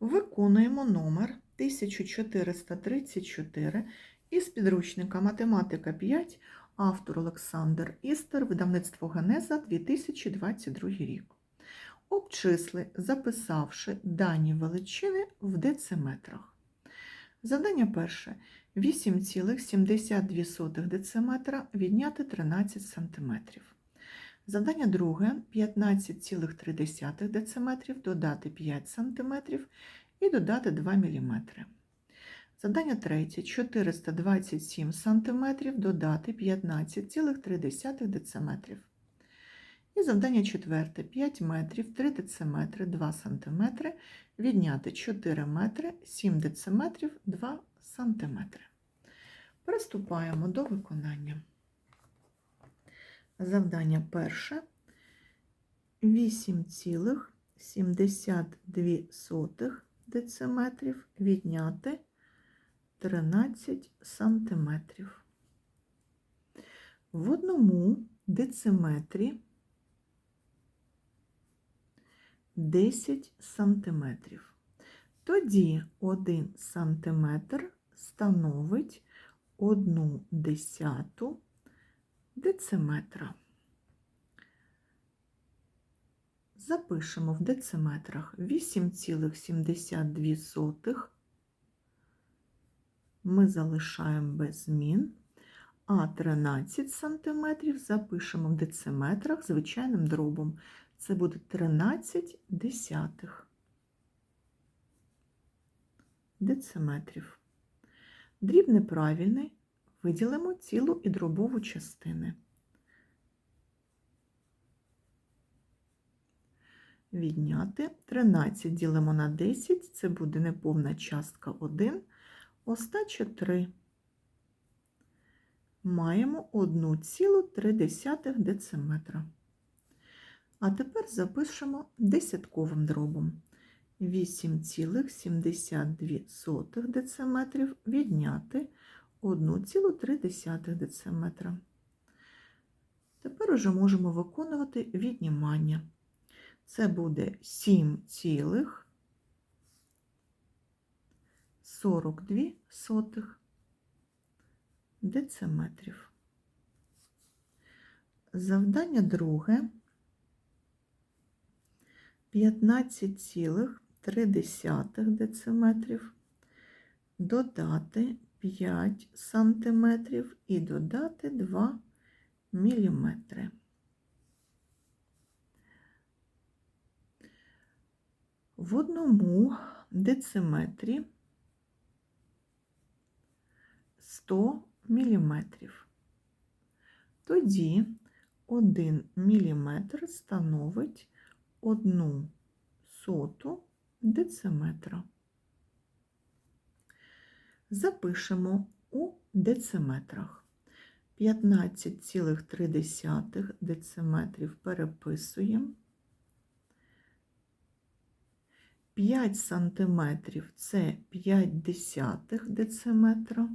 Виконуємо номер 1434 із підручника Математика 5, автор Олександр Істер, видавництво Генеза 2022 рік. Обчисли, записавши дані величини в дециметрах. Завдання перше. 8,72 дециметра відняти 13 см. Завдання друге 15,3 дециметрів додати 5 см і додати 2 мм. Завдання третє 427 см додати 15,3 дециметрів. І завдання четверте 5 метрів 3 дециметри 2 см відняти 4 метри 7 дециметрів 2 см. Приступаємо до виконання. Завдання перше 8,72 дециметрів відняти 13 сантиметрів. В одному дециметрі 10 сантиметрів. Тоді 1 сантиметр становить 1 десяту дециметра. Запишемо в дециметрах 8,72 ми залишаємо без змін, а 13 см запишемо в дециметрах звичайним дробом. Це буде 13 десятих дециметрів. Дріб неправильний, виділимо цілу і дробову частини. Відняти 13 ділимо на 10, це буде неповна частка 1, остача 3. Маємо 1,3 дециметра. А тепер запишемо десятковим дробом. 8,72 дециметрів відняти 1,3 дециметра. Тепер уже можемо виконувати віднімання. Це буде 7,42 дециметрів. Завдання друге 15,3 дециметрів, додати 5 сантиметрів і додати 2 міліметри. В одному дециметрі 100 міліметрів. Тоді 1 міліметр становить 1 соту дециметра. Запишемо у дециметрах. 15,3 дециметрів переписуємо. 5 сантиметрів це 5 десятих дециметра.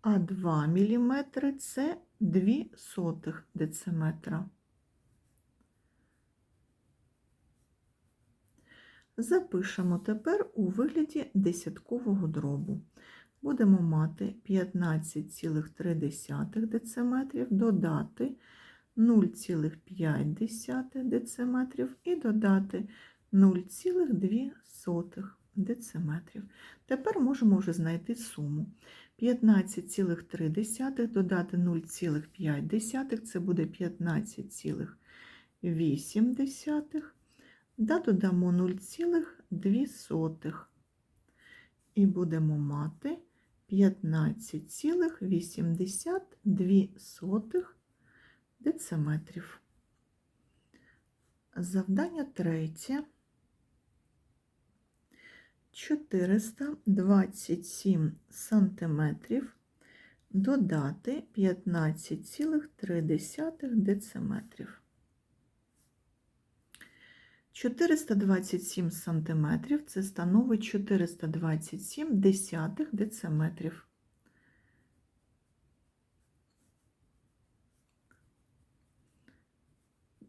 А 2 мм це 2 сотих дециметра. Запишемо тепер у вигляді десяткового дробу. Будемо мати 15,3 дециметрів, додати 0,5 дециметрів і додати 0,2 дециметрів. Тепер можемо вже знайти суму. 15,3 додати 0,5 це буде 15,8. Да, додамо 0,2 і будемо мати 15,82 дециметрів. Завдання третє. 427 сантиметрів додати 15,3 дециметрів. 427 сантиметрів це становить 427 десятих дециметрів.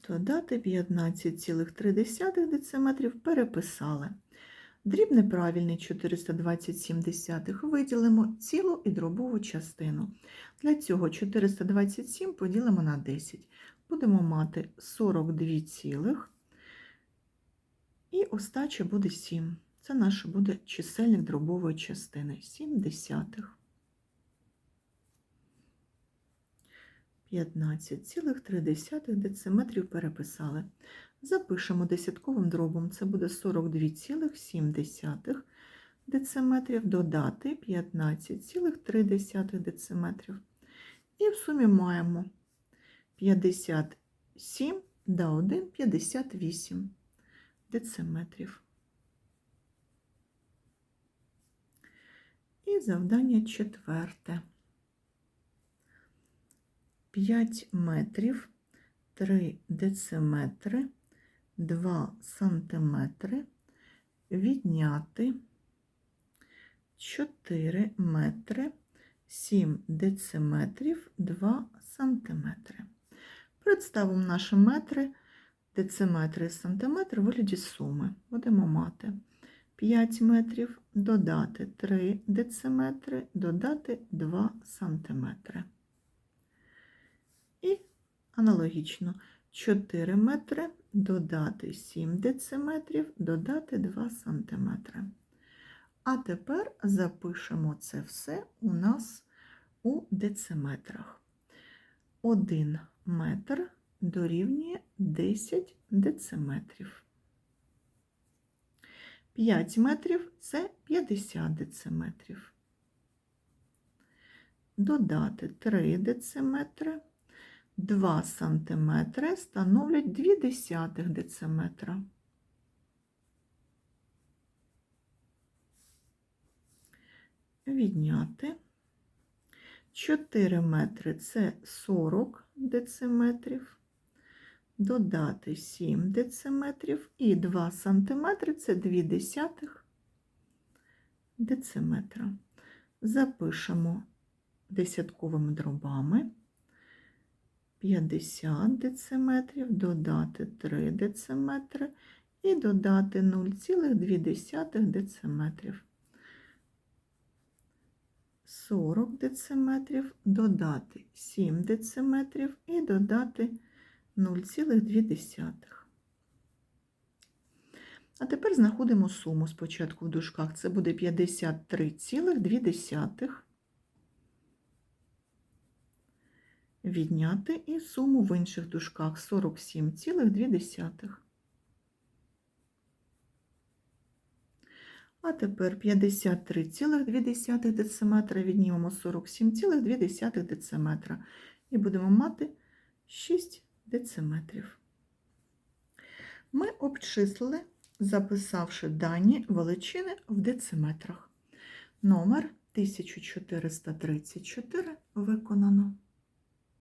Додати 15,3 дециметрів переписали. Дріб неправильний 427 десятих виділимо цілу і дробову частину. Для цього 427 поділимо на 10. Будемо мати 42 цілих. І остача буде 7. Це наш буде чисельник дробової частини 7 десятих. 15,3 дециметрів переписали. Запишемо десятковим дробом, це буде 42,7 дециметрів, додати 15,3 дециметрів. І в сумі маємо 57 да 1 58 дециметрів. І завдання четверте. 5 метрів, 3 дециметри, 2 сантиметри, відняти 4 метри, 7 дециметрів, 2 сантиметри. Представимо наші метри, дециметри і сантиметри в вигляді суми. Будемо мати 5 метрів, додати 3 дециметри, додати 2 сантиметри. І аналогічно 4 метри, додати 7 дециметрів, додати 2 сантиметри. А тепер запишемо це все у нас у дециметрах. 1 метр дорівнює 10 дециметрів. 5 метрів це 50 дециметрів. Додати 3 дециметри, 2 сантиметри становлять 2 десятих дециметра. Відняти 4 метри це 40 дециметрів, додати 7 дециметрів і 2 сантиметри це 2 десятих дециметра. Запишемо десятковими дробами 50 дециметрів, додати 3 дециметри і додати 0,2 дециметрів. 40 дециметрів, додати 7 дециметрів і додати 0,2. А тепер знаходимо суму спочатку в дужках. Це буде 53,2. Відняти і суму в інших дужках 47,2. А тепер 53,2 дециметра віднімемо 47,2 дециметра. І будемо мати 6 дециметрів. Ми обчислили, записавши дані величини в дециметрах. Номер 1434 виконано.